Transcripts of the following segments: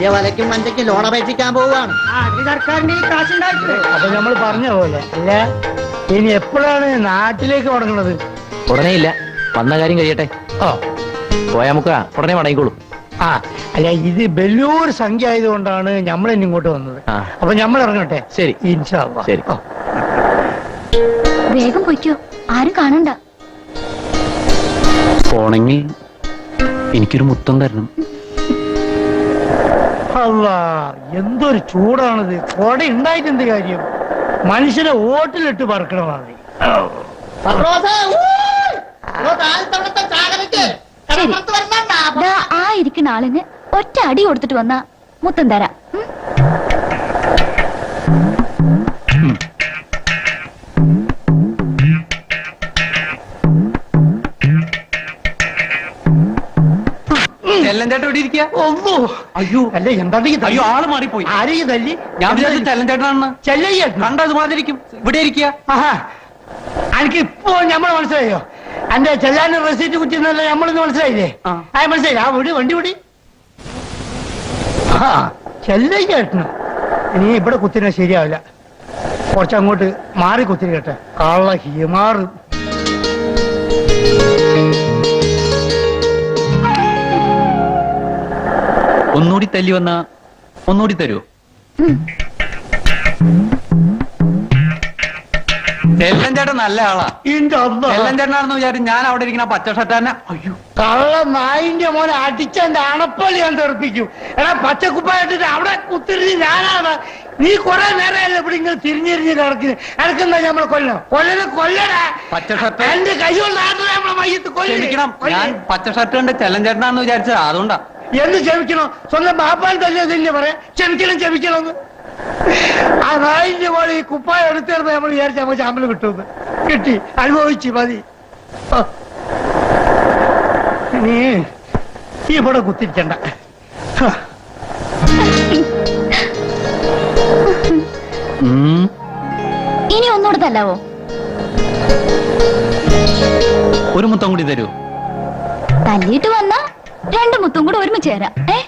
പുതിയ വലയ്ക്കും മഞ്ചയ്ക്കും ലോൺ അപേക്ഷിക്കാൻ പോവുകയാണ്. സർക്കാരിന്റെ ഈ കാശുണ്ടാക്കില്ലേ അപ്പൊ നമ്മൾ പറഞ്ഞ പോലെ. അല്ല ഇനി എപ്പോഴാണ് നാട്ടിലേക്ക് മടങ്ങുന്നത്? ഉടനെ ഇല്ല. വന്ന കാര്യം കഴിയട്ടെ. ഓ. പോയാ നമുക്ക് ഉടനെ മടങ്ങിക്കോളൂ. ആ അല്ല ഇത് വലിയൊരു സംഖ്യ ആയതുകൊണ്ടാണ് നമ്മൾ ഇനി ഇങ്ങോട്ട് വന്നത്. ആ. അപ്പൊ നമ്മൾ ഇറങ്ങട്ടെ? ശരി. ഇൻഷാ അല്ലാ. ശരി. ഓ. വേഗം പൊയ്ക്കോ. ആരും കാണണ്ട. പോണെങ്കിൽ എനിക്കൊരു മുത്തം തരണം. അല്ലാ എന്തൊരു ചൂടാണിത്. കൊട ഉണ്ടായിട്ട് എന്ത് കാര്യം? മനുഷ്യനെ ഓട്ടിലിട്ട് വരണണ്ട. ദാ ആ ഇരിക്കുന്ന ആളിന് ഒറ്റ അടി കൊടുത്തിട്ട് വന്നാ മുത്തം തരാം. ഇരിക്കുക ഒന്നോ അയ്യോ അല്ല എന്താ അയ്യോ ആൾ മാറിപ്പോയി. ആരെയും തല്ലി ഞാൻ വിചാരിച്ചു ചെല്ലഞ്ചേട്ടനാണെന്ന് ചെല്ലയ്യേട്ടൻ കണ്ട അതുമാതിരിക്കും ഇവിടെ ഇരിക്കുക. ആഹാ. എനിക്ക് ഇപ്പോ ഞമ്മൾ മനസ്സിലായോ? എന്റെ ചെല്ലാൻ റെസീറ്റ് കുറ്റിന്നല്ല നമ്മളിന്ന് മനസ്സിലായില്ലേ? ആ. ആ മനസ്സിലായി ആ വിടി വണ്ടി വിടി. ആ ഇനി ഇവിടെ കുത്തിനാ ശരിയാവില്ല. കുറച്ചങ്ങോട്ട് മാറി കുത്തിരി കേട്ടെ കള്ള ഹിമാറ്. ഒന്നുകൂടി തല്ലി വന്ന ഒന്നുകൂടി തരുമോ ചേട്ടൻ നല്ല ആളാ. ഇന്റെ അമ്മ. ചെല്ലഞ്ചേട്ടനാണെന്ന് വിചാരിച്ചു ഞാൻ അവിടെ ഇരിക്കുന്ന പച്ച ഷർട്ടാനെ അയ്യോ. കള്ള നായിന്റെ മോനെ അടിച്ചെന്റെ അണപ്പള്ളി ഞാൻ തെറിപ്പിക്കും. എടാ പച്ചക്കുപ്പായിട്ടിട്ട് അവിടെ കുത്തിരിഞ്ഞ് ഞാനാണ്. നീ കുറെ നേരമല്ലേ ഇവിടെ ഇങ്ങനെ തിരിഞ്ഞിരിഞ്ഞ് കിടക്കുന്നു? എനക്കെന്താ നമ്മളെ കൊല്ലണം? കൊല്ലനെ കൊല്ലടാ. പച്ച ഷർട്ട് എന്റെ കൈ കൊണ്ട് ആട്ടില്ല നമ്മളെ മയ്യത്ത് ക്ഷമിക്കണം കൊല്ലണം ഞാൻ പച്ച ഷർട്ട് കണ്ട് ചെല്ലഞ്ചേട്ടനാണെന്ന് വിചാരിച്ചത്. അതുകൊണ്ടാ. എന്ന് ക്ഷമിക്കണോ? സ്വന്തം ബാപ്പാൻ തന്നെ തന്നെ പറയാം. ക്ഷമിക്കണം ക്ഷമിക്കണം ആ നായിന്റെ പോലെ ഈ കുപ്പായ എടുത്തിരുന്ന നമ്മൾ വിചാരിച്ച നമുക്ക് ശമ്പളം കിട്ടുമെന്ന്. കിട്ടി. അനുഭവിച്ചു മതി. നീ ഇവിടെ കുത്തിരിക്കണ്ട. ഇനി ഒന്നുകൂടെ തല്ലാവോ? ഒരു മുത്തം കൂടി തരൂ. തല്ലിയിട്ട് വന്നാ രണ്ട് മുത്തും കൂടെ ഒരുമിച്ച് തരാം. ഏ?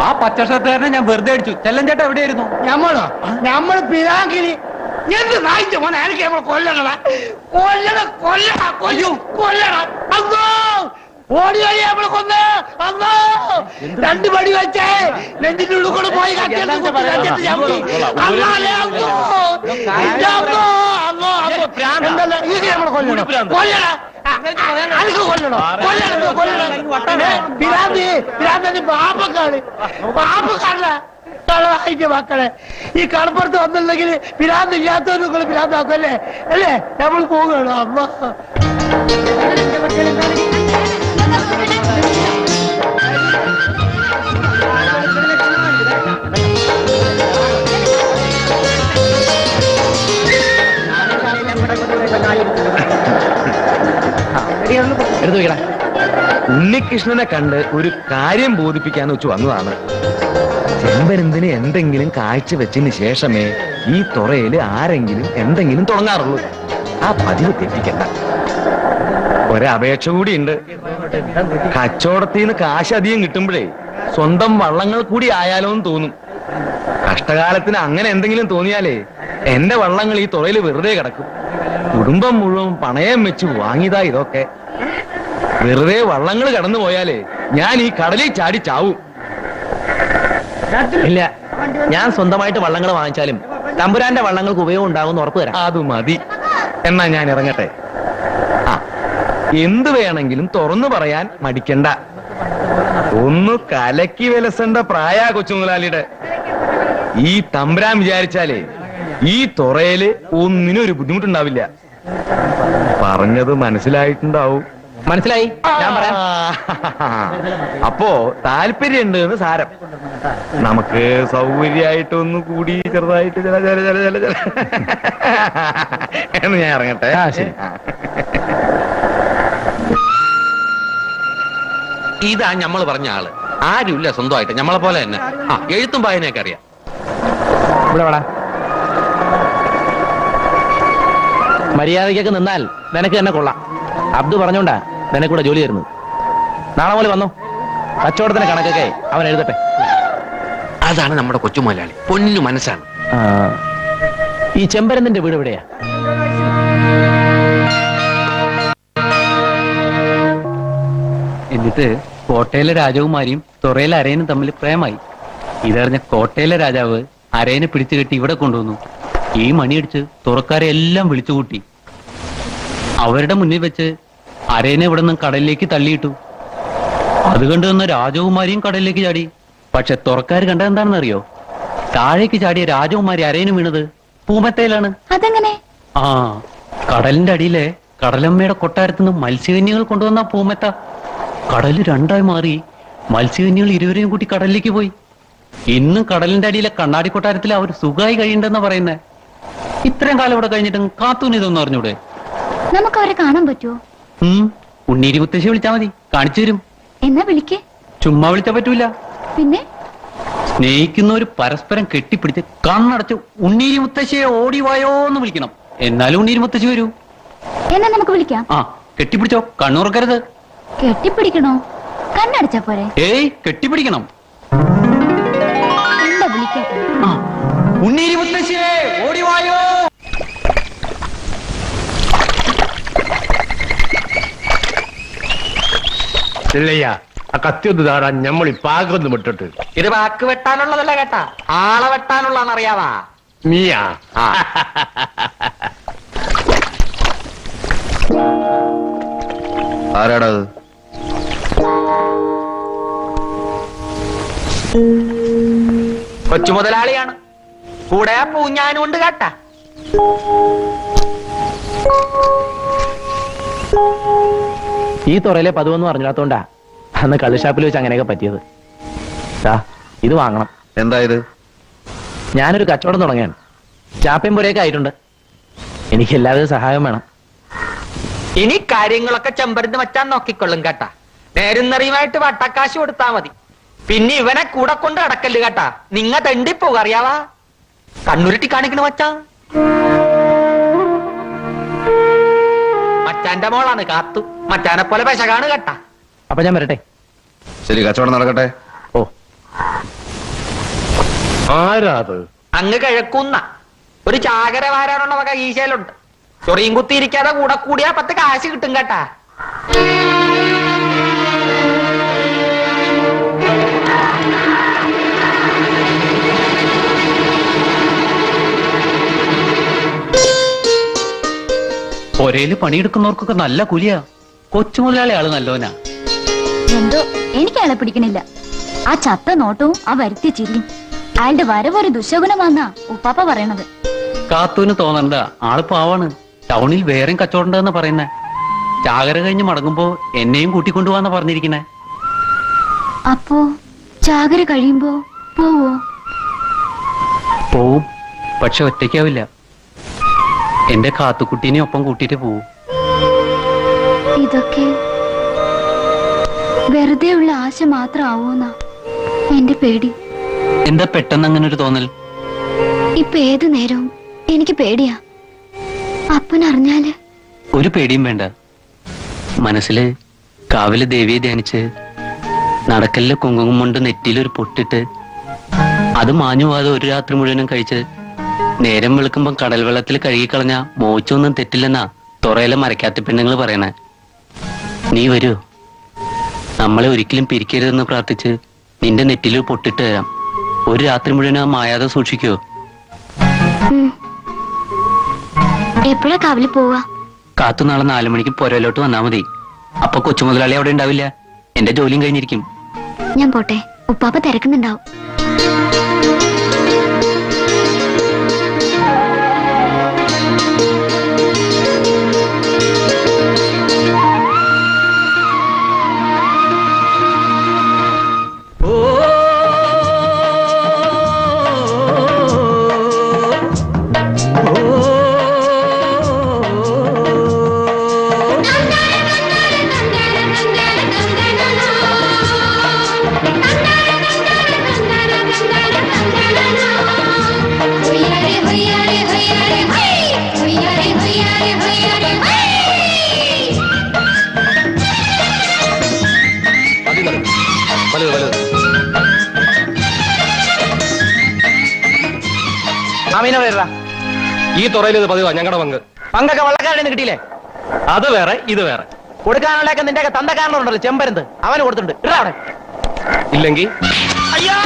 ആ പച്ച ഷർട്ടുകാരനെ ഞാൻ വെറുതെ അടിച്ചു. ചെല്ലഞ്ചേട്ടൻ എവിടെയായിരുന്നു? ഞമ്മളോ? ഞമ്മൾ പിതാക്കിനി എന്ത് നായിന്റെ മോനെ? എനിക്ക് നമ്മൾ കൊല്ലണ കൊല്ലണ കൊല്ലണ കൊല്ലു കൊല്ലണ. അന്നോ ഓടി വഴി നമ്മളെ കൊന്ന്. അന്നോ രണ്ട് പടി വെച്ചേ. നെഞ്ചിന്റെ ഉള്ളിൽ കൂടെ പോയി കൊല്ലണം? കൊല്ലണ? അനക്ക് കൊല്ലണോ? കൊല്ലണം കൊല്ലണം പിരാന്തി പിരാന്തി പാപ്പക്കാണ് പാപ്പക്കാരല്ല കളവായിന്റെ മക്കളെ. ഈ കടപ്പുറത്ത് വന്നില്ലെങ്കിൽ പിരാന്ത് ഇല്ലാത്തവരും നിങ്ങൾ പിരാന്താക്കും അല്ലേ? അല്ലേ? നമ്മൾ പോവുകയാണ്. അമ്മ. എടുത്തു വയ്ക്കടാ ഉണ്ണികൃഷ്ണനെ കണ്ട് ഒരു കാര്യം ബോധിപ്പിക്കാന്ന് വെച്ച് വന്നതാണ്. ചെമ്പരന്തിന് എന്തെങ്കിലും കാഴ്ചവെച്ചതിന് ശേഷമേ ഈ തുറയിൽ ആരെങ്കിലും എന്തെങ്കിലും തുടങ്ങാറുള്ളൂ. ആ പതിവ് തെറ്റിക്കണ്ട. ഒരപേക്ഷ കൂടിയുണ്ട്. കച്ചവടത്തിൽ നിന്ന് കാശ് അധികം കിട്ടുമ്പോഴേ സ്വന്തം വള്ളങ്ങൾ കൂടി ആയാലോ എന്ന് തോന്നും. കഷ്ടകാലത്തിന് അങ്ങനെ എന്തെങ്കിലും തോന്നിയാലേ എന്റെ വള്ളങ്ങൾ ഈ തുറയിൽ വെറുതെ കിടക്കും. കുടുംബം മുഴുവൻ പണയം വെച്ച് വാങ്ങിയതാ ഇതൊക്കെ. വെറുതെ വള്ളങ്ങൾ കടന്നു പോയാലേ ഞാൻ ഈ കടലിൽ ചാടി ചാവും. ഇല്ല ഞാൻ സ്വന്തമായിട്ട് വള്ളങ്ങൾ വാങ്ങിച്ചാലും തമ്പുരാന്റെ വള്ളങ്ങൾക്ക് ഉപയോഗം ഉണ്ടാകുമെന്ന് ഉറപ്പ് തരാം. അത് മതി. എന്നാ ഞാൻ ഇറങ്ങട്ടെ. ആ എന്ത് വേണമെങ്കിലും തുറന്നു പറയാൻ മടിക്കണ്ട. ഒന്ന് കലക്കി വിലസണ്ട പ്രായ കൊച്ചുമുതലാളിയുടെ ഈ തമ്പുരാൻ വിചാരിച്ചാലേ ഈ തുറയിൽ ഒന്നിനും ഒരു ബുദ്ധിമുട്ടുണ്ടാവില്ല. പറഞ്ഞത് മനസ്സിലായിട്ടുണ്ടാവും. മനസ്സിലായി? ഞാൻ പറയാം. അപ്പോ താല്പര്യമുണ്ട് എന്ന് സാരം. നമുക്ക് സൗകര്യമായിട്ടൊന്നു കൂടി ചെറുതായിട്ട് ചില ചില ചില ചില ചില. എന്ന് ഞാൻ ഇറങ്ങട്ടെ. ഇതാ നമ്മൾ പറഞ്ഞ ആൾ. ആരുമില്ല സ്വന്തമായിട്ട്. നമ്മളെ പോലെ തന്നെ. ആ എഴുത്തും വായനയൊക്കെ അറിയാം. ഇവിടെ വേടാ. മര്യാദയ്ക്കൊക്കെ നിന്നാൽ നിനക്ക് തന്നെ കൊള്ളാം. അബ്ദു പറഞ്ഞോണ്ടാ നിനക്കൂടെ ജോലി തരുന്നത്. നാളെ പോലെ വന്നോ? കച്ചവടത്തിന്റെ കണക്കൊക്കെ അവൻ എഴുതട്ടെ. അതാണ് നമ്മുടെ കൊച്ചു മുതലാളി പൊന്നിനു മനസ്സാണ്. ആ, ഈ ചെമ്പരന്തിന്റെ വീട് എവിടെയാ? എന്നിട്ട് കോട്ടയിലെ രാജകുമാരിയും തുറയിലെ അരയനും തമ്മിൽ പ്രേമായി. ഇതറിഞ്ഞ കോട്ടയിലെ രാജാവ് അരയനെ പിടിച്ചു കെട്ടി ഇവിടെ കൊണ്ടുവന്നു. ഈ മണിയടിച്ച് തുറക്കാരെ എല്ലാം വിളിച്ചുകൂട്ടി അവരുടെ മുന്നിൽ വെച്ച് അരേനെ ഇവിടെ നിന്ന് കടലിലേക്ക് തള്ളിയിട്ടു. അത് കണ്ടു വന്ന രാജകുമാരിയും കടലിലേക്ക് ചാടി. പക്ഷെ തുറക്കാർ കണ്ട എന്താണെന്നറിയോ? താഴേക്ക് ചാടിയ രാജകുമാരി അരേനും വീണത് പൂമത്തയിലാണ് അതെങ്ങനെ? ആ കടലിന്റെ അടിയിലെ കടലമ്മയുടെ കൊട്ടാരത്തിൽ നിന്ന് മത്സ്യകന്യകൾ കൊണ്ടുവന്ന പൂമത്ത. കടൽ രണ്ടായി മാറി. മത്സ്യകന്യകൾ ഇരുവരെയും കൂട്ടി കടലിലേക്ക് പോയി. ഇന്നും കടലിന്റെ അടിയിലെ കണ്ണാടി കൊട്ടാരത്തിൽ അവർ സുഖമായി കഴിയണ്ടെന്നാ പറയുന്നേ. ഇത്രയും കാലം ഇവിടെ കഴിഞ്ഞിട്ടും കാത്തൂന് ഇതൊന്നും അറിഞ്ഞൂടെ? നമുക്ക് അവരെ കാണാൻ പറ്റുമോ ഉണ്ണീരി മുത്തശ്ശി വിളിച്ചാ മതി. കാണിച്ചു തരും. എന്നാ വിളിക്കേ? ചുമ്മാ വിളിച്ചാ പറ്റൂല. പിന്നെ? സ്നേഹിക്കുന്നവർ പരസ്പരം കെട്ടിപ്പിടിച്ച് കണ്ണടച്ച് ഉണ്ണീരി മുത്തശ്ശിയെ ഓടി വായോ എന്ന് വിളിക്കണം. എന്നാലും ഉണ്ണീരി മുത്തശ്ശി വരൂ. എന്നാ നമുക്ക് വിളിക്കാം. ആ കെട്ടിപ്പിടിച്ചോ? കണ്ണുറക്കരുത്. കെട്ടിപ്പിടിക്കണോ? കണ്ണടച്ചാ പോരെ. ഏയ് കെട്ടിപ്പിടിക്കണം. എന്താ ഉണ്ണീരി മുത്തശ്ശിയെ ഇല്ലയ്യ ആ കത്തി ഒന്ന് താടാ ഞമ്മളി പാകൊന്ന് വിട്ടിട്ട്. ഇത് വാക്ക് വെട്ടാനുള്ളതല്ല കേട്ടാ. ആളെ വെട്ടാനുള്ളതെന്ന് അറിയാവാ നീയാ ആരാടാ അത്? കൊച്ചു മുതലാളിയാണ്. കൂടെ ആ പൂഞ്ഞാനും ഉണ്ട് കേട്ടാ. ഈ തുറയിലെ പതിവെന്ന് പറഞ്ഞില്ലാത്തോണ്ടാ അന്ന് കള്ളുഷാപ്പിൽ വെച്ച് അങ്ങനെയൊക്കെ പറ്റിയത്. ദാ, ഇത് വാങ്ങണം. എന്തായത് ഞാനൊരു കച്ചവടം തുടങ്ങിയാണ് ചാപ്പയും പുരയൊക്കെ ആയിട്ടുണ്ട്. എനിക്ക് എല്ലാവരും സഹായം വേണം. ഇനി കാര്യങ്ങളൊക്കെ ചെമ്പരുന്ന് വച്ചാൻ നോക്കിക്കൊള്ളും കേട്ടാ. നേരുന്നറിയുമായിട്ട് വട്ടക്കാശ് കൊടുത്താ മതി. പിന്നെ ഇവനെ കൂടെ കൊണ്ട് അടക്കല്ല് കേട്ടാ. നിങ്ങ തെണ്ടിപ്പോക അറിയാവാ? കണ്ണുരുട്ടി കാണിക്കണ മച്ചാ മച്ചാന്റെ മോളാണ് കാത്തു. മറ്റാനെ പോലെ പെശകാണ് കേട്ടാ. അപ്പൊ ഞാൻ വരട്ടെ. ശരി കച്ചവടം നടക്കട്ടെ. ഓ. ആരാത് അങ്ങ് കിഴക്കുന്ന. ഒരു ചാകര വാരാനുള്ള വക ഈശയിലുണ്ട്. ചൊറിയും കുത്തിയിരിക്കാതെ കൂടെ കൂടിയാ പത്ത് കാശ് കിട്ടും കേട്ടാ. ഒരേൽ പണിയെടുക്കുന്നവർക്കൊക്കെ നല്ല കുലിയാ. കൊച്ചു മുതലാളി ആൾ നല്ലോനാ. എന്തോ എനിക്ക് അയാളെ പിടിക്കണില്ല. ആ ചത്ത നോട്ടവും ആ വരുത്തിയ ചിരിയും. അയാളുടെ വരവൊരു ദുശകുനമാന്നാ ഉപ്പാപ്പ പറയണത്. കാത്തൂന് തോന്നണ്ട. ആൾ പാവാണ്. ടൗണിൽ വേറെയും കച്ചവടണ്ടെന്ന് പറയുന്ന. പറയുന്നേ ചാകര കഴിഞ്ഞ് മടങ്ങുമ്പോ എന്നെയും കൂട്ടിക്കൊണ്ടുപോവാന്നാ പറഞ്ഞിരിക്കണേ അപ്പോ ചാകര കഴിയുമ്പോ പോവോ? പോവും. പക്ഷെ ഒറ്റയ്ക്കാവില്ല. എന്റെ കാത്തുക്കുട്ടീനെ ഒപ്പം കൂട്ടിട്ട് പോവും. ഇതൊക്കെ വെറുതെ ഉള്ള ആശ മാത്രം ആവൂന്നാ എന്റെ പേടി. എന്താ പെട്ടെന്ന് അങ്ങനെ ഒരു തോന്നൽ? ഇപ്പൊ ഏതു നേരവും എനിക്ക് പേടിയാ. അപ്പൻ അപ്പനറിഞ്ഞാൽ ഒരു പേടിയും വേണ്ട. മനസ്സിൽ കാവിലെ ദേവിയെ ധ്യാനിച്ച് നടക്കലിലെ കുങ്കുമം കൊണ്ട് നെറ്റിയിലൊരു പൊട്ടിട്ട് അത് മാഞ്ഞു പോകാതെ ഒരു രാത്രി മുഴുവനും കഴിച്ച് നേരം വെളുക്കുമ്പം കടൽ വെള്ളത്തിൽ കഴുകിക്കളഞ്ഞ മോച്ചൊന്നും തെറ്റില്ലെന്നാ തുറയിലെ മരക്കാത്ത പെണ്ണുങ്ങൾ പറയണേ. നീ വരൂ. നമ്മളെ ഒരിക്കലും പിരിക്കരുതെന്ന് പ്രാർത്ഥിച്ച് നിന്റെ നെറ്റിൽ പൊട്ടിട്ട് തരാം ഒരു രാത്രി മുഴുവൻ ആ മായാതെ സൂക്ഷിക്കോ. എപ്പോഴാ കാവിൽ പോവാ? കാത്തു നാളെ നാലു മണിക്ക് പുരയിലോട്ട് വന്നാ മതി. അപ്പൊ കൊച്ചു മുതലാളി അവിടെ ഉണ്ടാവില്ല. എന്റെ ജോലിയും കഴിഞ്ഞിരിക്കും. ഞാൻ പോട്ടെ. ഉപ്പാപ്പ തിരക്കുന്നുണ്ടാവും. ഈ തുറയിൽ ഇത് പതിവാ ഞങ്ങളുടെ പങ്ക്. പങ്കൊക്കെ വള്ളക്കാരുടെ കിട്ടിയില്ലേ? അത് വേറെ ഇത് വേറെ. കൊടുക്കാനുള്ളൊക്കെ നിന്റെ തന്ത കാരണമുണ്ടല്ലോ ചെമ്പരന്ത്. അവന് കൊടുത്തിട്ടുണ്ട്. അവിടെ. ഇല്ലെങ്കിൽ അയ്യോ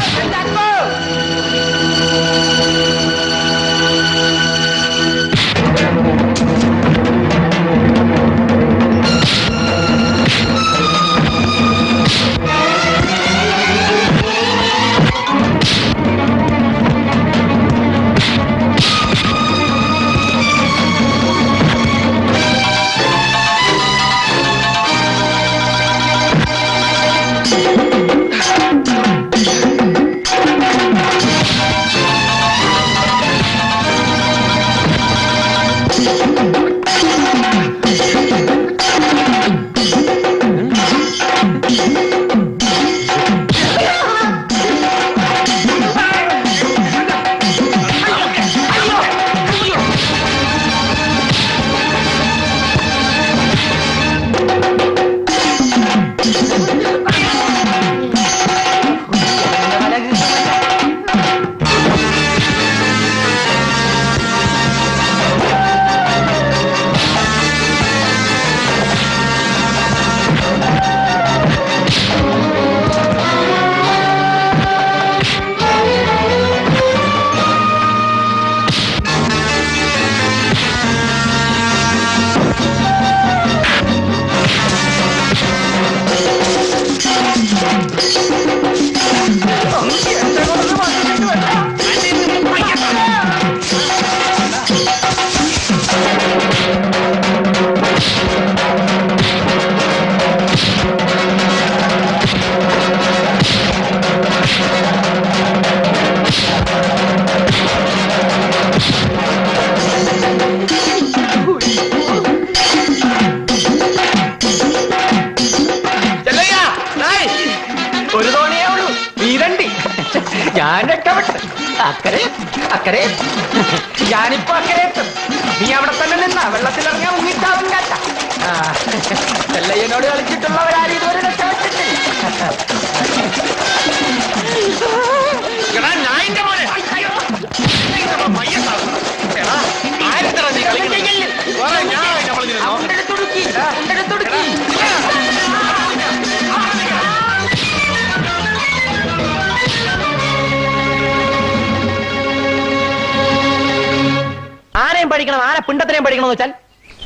പഠിക്കണം പിണ്ടത്തിനെയും പഠിക്കണമെന്ന് വെച്ചാൽ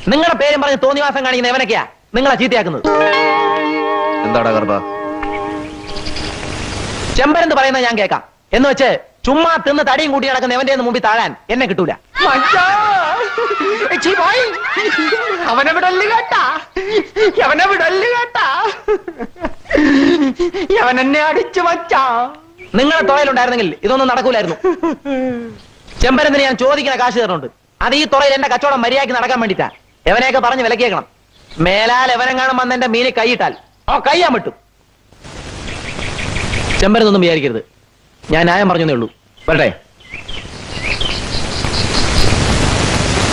നിങ്ങളുടെ പേരും പറഞ്ഞ് തോന്നിവാസം കാണിക്കുന്ന എവനൊക്കെയാ നിങ്ങളെ ചീത്തയാക്കുന്നത്. എന്താടാ ഗർഭ ചെമ്പരെന്ന് പറയുന്നത് ഞാൻ കേൾക്കാം. എന്ന് വെച്ച് ചുമ്മാ തിന്ന് തടിയും കൂട്ടി നടക്കുന്ന എവന്റെ മുമ്പിൽ താഴാൻ എന്നെ കിട്ടൂല. മച്ചാ. എച്ചി പോയി. അവനെ വിടൽ കേട്ടാ? അവനെ വിടൽ കേട്ടാ? അവൻ എന്നെ അടിച്ചു മച്ചാ! നിങ്ങളെ തുറയിലുണ്ടായിരുന്നെങ്കിൽ ഇതൊന്നും നടക്കൂലായിരുന്നു. ചെമ്പരന്തിന് ഞാൻ ചോദിക്കുന്ന കാശ് തരുന്നുണ്ട് അത് ഈ തുറയിൽ എന്റെ കച്ചവടം മര്യാദയ്ക്ക് നടക്കാൻ വേണ്ടിട്ടാ എവനെയൊക്കെ പറഞ്ഞ് വിലക്കേക്കണം. മേലാൽ എവനം കാണും വന്ന എന്റെ മീനെ കൈയിട്ടാൽ ഓ കയ്യാൻ വിട്ടു. ചെമ്പരന്നൊന്നും വിചാരിക്കരുത്. ഞാൻ ന്യായം പറഞ്ഞേ ഉള്ളൂ. വരട്ടെ.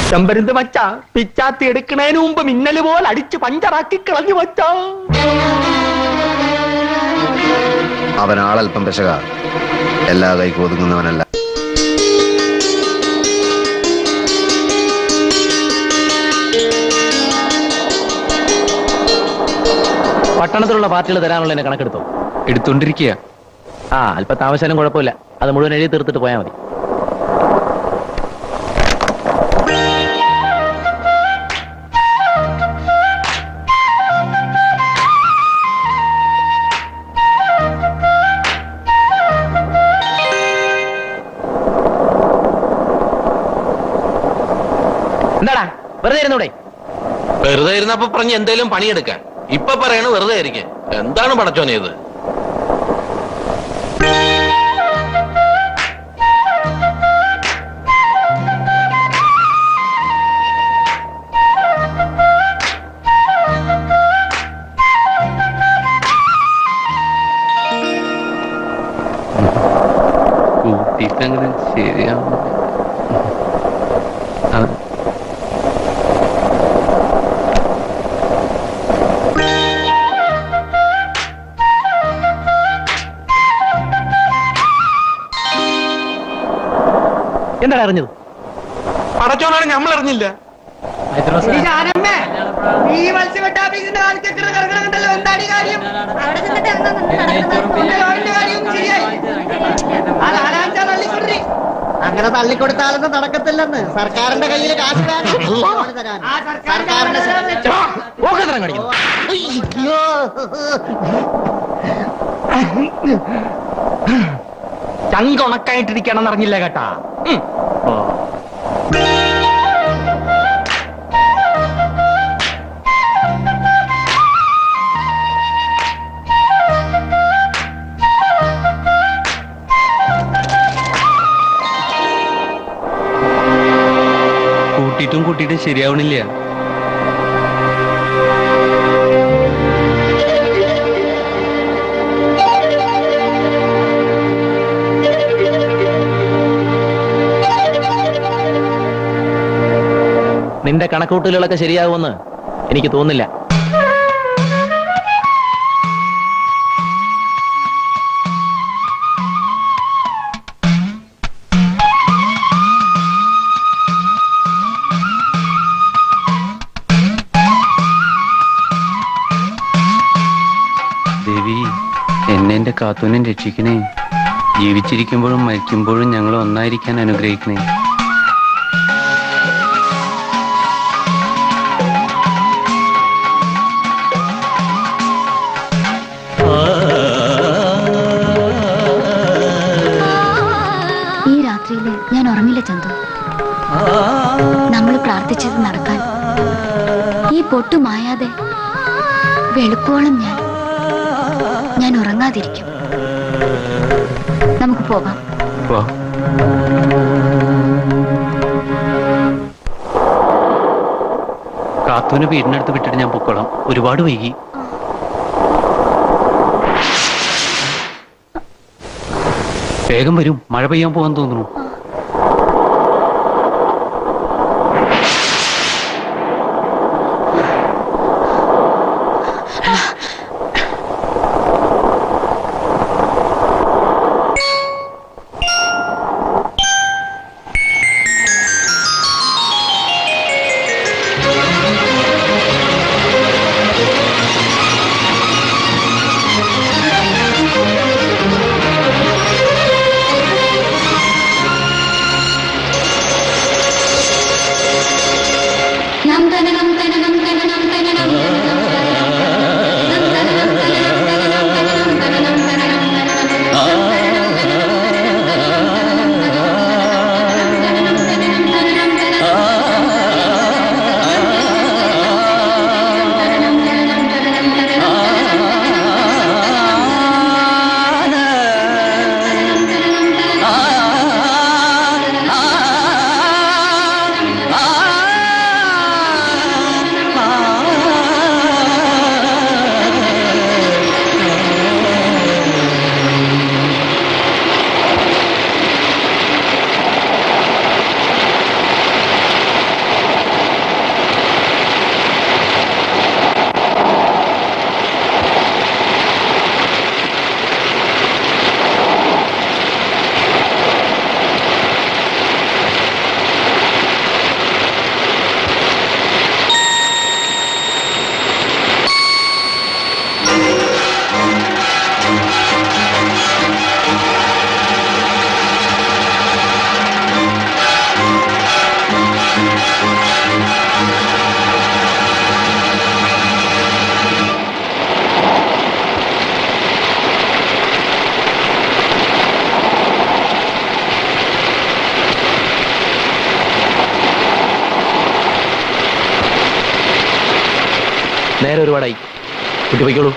ചെമ്പരുന്ത് മച്ച പിച്ചാത്തി എടുക്കണേന് മുമ്പ് മിന്നൽ പോലെ അടിച്ച് പഞ്ചറാക്കി കളഞ്ഞു വച്ച അവനാളൽപ്പം പെശക. എല്ലാ കൈക്ക് പട്ടണത്തിലുള്ള പാർട്ടികൾ തരാനുള്ള എന്നെ കണക്കെടുത്തോ. എടുത്തോണ്ടിരിക്കുക ആ അല്പ താമസിച്ചാലും കുഴപ്പമില്ല. അത് മുഴുവൻ എഴുതി തീർത്തിട്ട് പോയാൽ മതി. എന്താടാ? വെറുതെ ഇരുന്നൂടെ? വെറുതെ ഇരുന്നപ്പോ പറഞ്ഞ് എന്തേലും പണിയെടുക്കാൻ. ഇപ്പൊ പറയണ വെറുതെ ആയിരിക്കും എന്താണ് പടച്ചോനെ ഇത് കൂട്ടിയിട്ടങ്ങനെ ശരിയാവും കാര്യം അറിഞ്ഞത്? ആ ഞമ്മൾ അറിഞ്ഞില്ല. അങ്ങനെ തള്ളിക്കൊടുത്താലൊന്നും നടക്കത്തില്ലെന്ന്. സർക്കാരിന്റെ കയ്യിൽ കാശ് വേണം. ലോണ് തരാൻ. ആ സർക്കാരിന്റെ. ചങ്കുണക്കായിട്ടിരിക്കണം അറിഞ്ഞില്ല കേട്ടാ. കൂട്ടിയിട്ടും കൂട്ടിയിട്ടും ശരിയാവണില്ല. നിന്റെ കണക്കൂട്ടലുകളൊക്കെ ശരിയാകുമെന്ന് എനിക്ക് തോന്നുന്നില്ല. ദേവി കാത്തൂനെ രക്ഷിക്കണേ. ജീവിച്ചിരിക്കുമ്പോഴും മരിക്കുമ്പോഴും ഞങ്ങൾ ഒന്നായിരിക്കാൻ അനുഗ്രഹിക്കണേ. ഉറങ്ങില്ല ചന്തു. നമ്മൾ പ്രാർത്ഥിച്ചത് നടക്കാൻ. ഈ പൊട്ടു മായാതെ വെളുപ്പോളം ഞാൻ. ഞാൻ ഉറങ്ങാതിരിക്കും. നമുക്ക് പോകാം. കാത്തുവിനെ വീടിനടുത്ത് വിട്ടിട്ട് ഞാൻ പൊക്കോളാം. ഒരുപാട് വൈകി. വേഗം വരും. മഴ പെയ്യാൻ പോകാൻ തോന്നുന്നു. നേരെ ഒരുപാടായി. കുട്ടി പോയിക്കോളൂ